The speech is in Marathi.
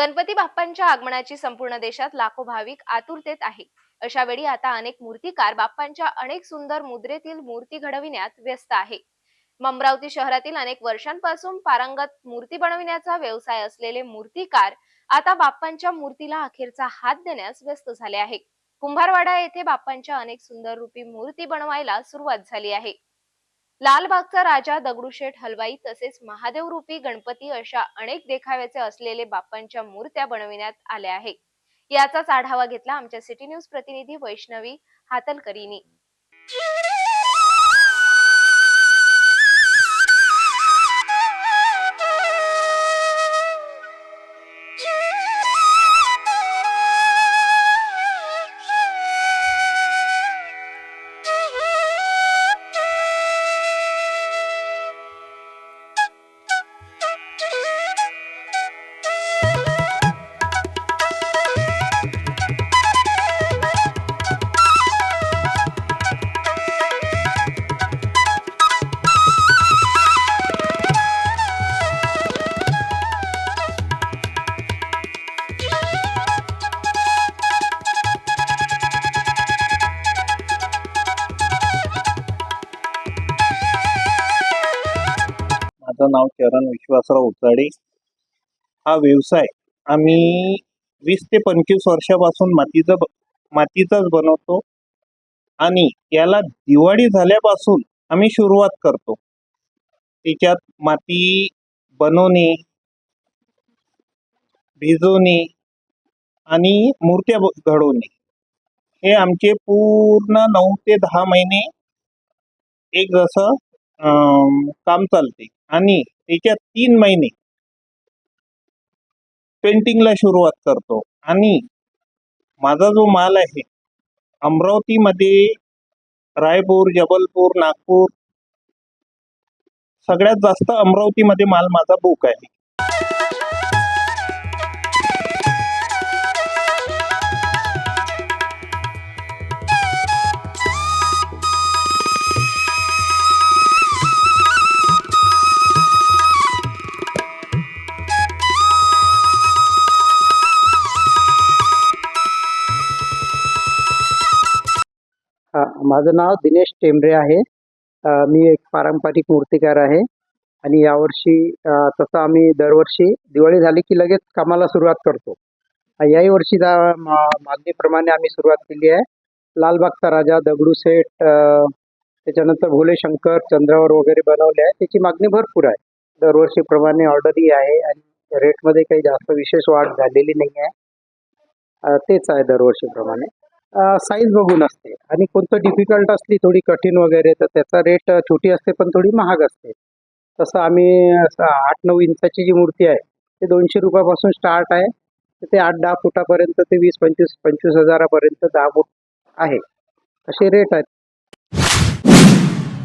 गणपती बाप्पांच्या आगमनाची संपूर्ण देशात लाखो भाविक आतुरतेत आहे अशा वेळी आता अनेक मूर्तिकार बाप्पांच्या अनेक सुंदर मुद्रेतील मूर्ती घडविण्यात व्यस्त आहे. अमरावती शहरातील अनेक वर्षांपासून पारंगत मूर्ती बनविण्याचा व्यवसाय असलेले मूर्तिकार आता बाप्पांच्या मूर्तीला अखेरचा हात देण्यास व्यस्त झाले आहे कुंभारवाडा येथे बाप्पांच्या अनेक सुंदर रूपी मूर्ती बनवायला सुरुवात झाली आहे. लालबागचा राजा दगडूशेठ हलवाई तसेच महादेव रूपी गणपती अशा अनेक देखाव्याचे असलेले बाप्पांच्या मूर्त्या बनविण्यात आल्या आहे याचाच आढावा घेतला आमच्या सिटी न्यूज प्रतिनिधी वैष्णवी हातलकरीनी. माझं नाव चरण विश्वासराव उचाडे हा व्यवसाय आम्ही वीस ते पंचवीस वर्षापासून मातीचा मातीचाच बनवतो. आणि याला दिवाळी झाल्यापासून आम्ही सुरुवात करतो. त्याच्यात माती बनवणे भिजवणे आणि मूर्त्या घडवणे. हे आमचे पूर्ण नऊ ते दहा महिने एक जसं अं, काम चालते. आणि त्याच्यात तीन महिने पेंटिंगला सुरुवात करतो. आणि माझा जो माल आहे अमरावतीमध्ये रायपूर जबलपूर नागपूर सगळ्यात जास्त अमरावतीमध्ये माल माझा बुक आहे. माझं नाव दिनेश टेंबरे आहे. मी एक पारंपरिक मूर्तिकार आहे. आणि यावर्षी तसं आम्ही दरवर्षी दिवाळी झाली की लगेच कामाला सुरुवात करतो. याही वर्षी जा मागणीप्रमाणे आम्ही सुरुवात केली आहे. लालबागचा राजा दगडूशेठ त्याच्यानंतर भोले शंकर चंद्रावर वगैरे बनवले आहे. त्याची मागणी भरपूर आहे. दरवर्षीप्रमाणे ऑर्डरही आहे आणि रेटमध्ये काही जास्त विशेष वाढ झालेली नाही आहे. तेच आहे दरवर्षीप्रमाणे. साईज बघून असते. आणि कोणतं डिफिकल्ट असली थोडी कठीण वगैरे तर त्याचा रेट छोटी असते पण थोडी महाग असते. तसं आम्ही असं आठ नऊ इंचाची जी मूर्ती आहे ते दोनशे रुपयापासून स्टार्ट आहे. तर ते आठ दहा फुटापर्यंत ते वीस पंचवीस पंचवीस हजारापर्यंत दहा फूट आहे. असे रेट आहेत.